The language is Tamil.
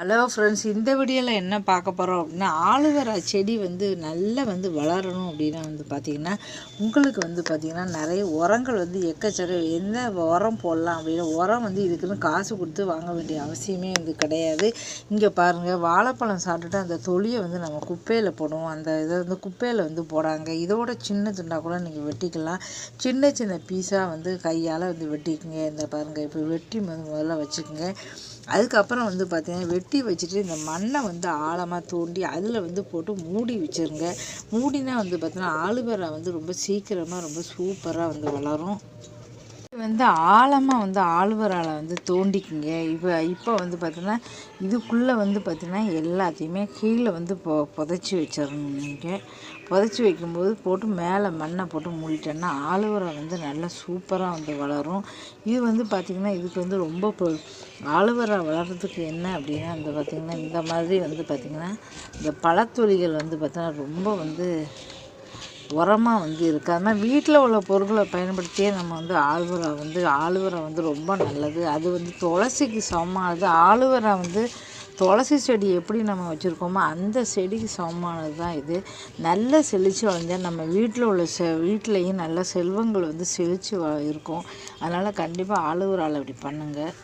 ஹலோ ஃப்ரெண்ட்ஸ் இந்த வீடியோவில் என்ன பார்க்க போகிறோம் அப்படின்னா ஆலுவேரா செடி வந்து நல்லா வந்து வளரணும் அப்படின்னா வந்து பார்த்திங்கன்னா உங்களுக்கு வந்து பார்த்திங்கன்னா நிறைய உரங்கள் வந்து எக்கச்சக்க என்ன உரம் போடலாம் அப்படின்னா உரம் வந்து இதுக்குன்னு காசு கொடுத்து வாங்க வேண்டிய அவசியமே வந்து கிடையாது. இங்கே பாருங்கள் வாழைப்பழம் சாப்பிட்டுட்டு அந்த தொழியை வந்து நம்ம குப்பையில் போடுவோம். அந்த இதை வந்து குப்பையில் வந்து போடாங்க. இதோட சின்ன துண்டாக கூட நீங்கள் வெட்டிக்கலாம். சின்ன சின்ன பீஸாக வந்து கையால் வந்து வெட்டிக்குங்க. இந்த பாருங்கள் இப்போ வெட்டி முதல்ல வச்சுக்கோங்க. அதுக்கப்புறம் வந்து பார்த்திங்கன்னா வெட்டி வச்சுட்டு இந்த மண்ணை வந்து ஆழமாக தோண்டி அதில் வந்து போட்டு மூடி வச்சுருங்க. மூடினா வந்து பார்த்தோன்னா ஆலுவேரா வந்து ரொம்ப சீக்கிரமாக ரொம்ப சூப்பராக வந்து வளரும். வந்து ஆழமாக வந்து ஆழ்வரால் வந்து தோண்டிக்குங்க. இப்போ இப்போ வந்து பார்த்திங்கன்னா இதுக்குள்ளே வந்து பார்த்திங்கன்னா எல்லாத்தையுமே கீழே வந்து பொ புதைச்சி வச்சிடணும் நீங்கள் புதைச்சி வைக்கும்போது போட்டு மேலே மண்ணை போட்டு மூடிட்டோன்னா ஆலுவரை வந்து நல்லா சூப்பராக வந்து வளரும். இது வந்து பார்த்திங்கன்னா இதுக்கு வந்து ரொம்ப ஆலுவரை வளர்கிறதுக்கு என்ன அப்படின்னா வந்து பார்த்திங்கன்னா இந்த மாதிரி வந்து பார்த்திங்கன்னா இந்த பழத்தொழிகள் வந்து பார்த்திங்கன்னா ரொம்ப வந்து உரமாக வந்து இருக்குது அதனால் வீட்டில் உள்ள பொருட்களை பயன்படுத்தியே நம்ம வந்து ஆலுவரா வந்து ஆலுவரா வந்து ரொம்ப நல்லது. அது வந்து துளசிக்கு சமமானது ஆலுவரா வந்து துளசி செடி எப்படி நம்ம வச்சுருக்கோமோ அந்த செடிக்கு சமமானது தான் இது. நல்ல செழித்து வளர்ந்தால் நம்ம வீட்டில் உள்ள செ வீட்லேயும் நல்ல செல்வங்கள் வந்து செழித்து வ இருக்கும். அதனால் கண்டிப்பாக ஆலுவரால் அப்படி பண்ணுங்கள்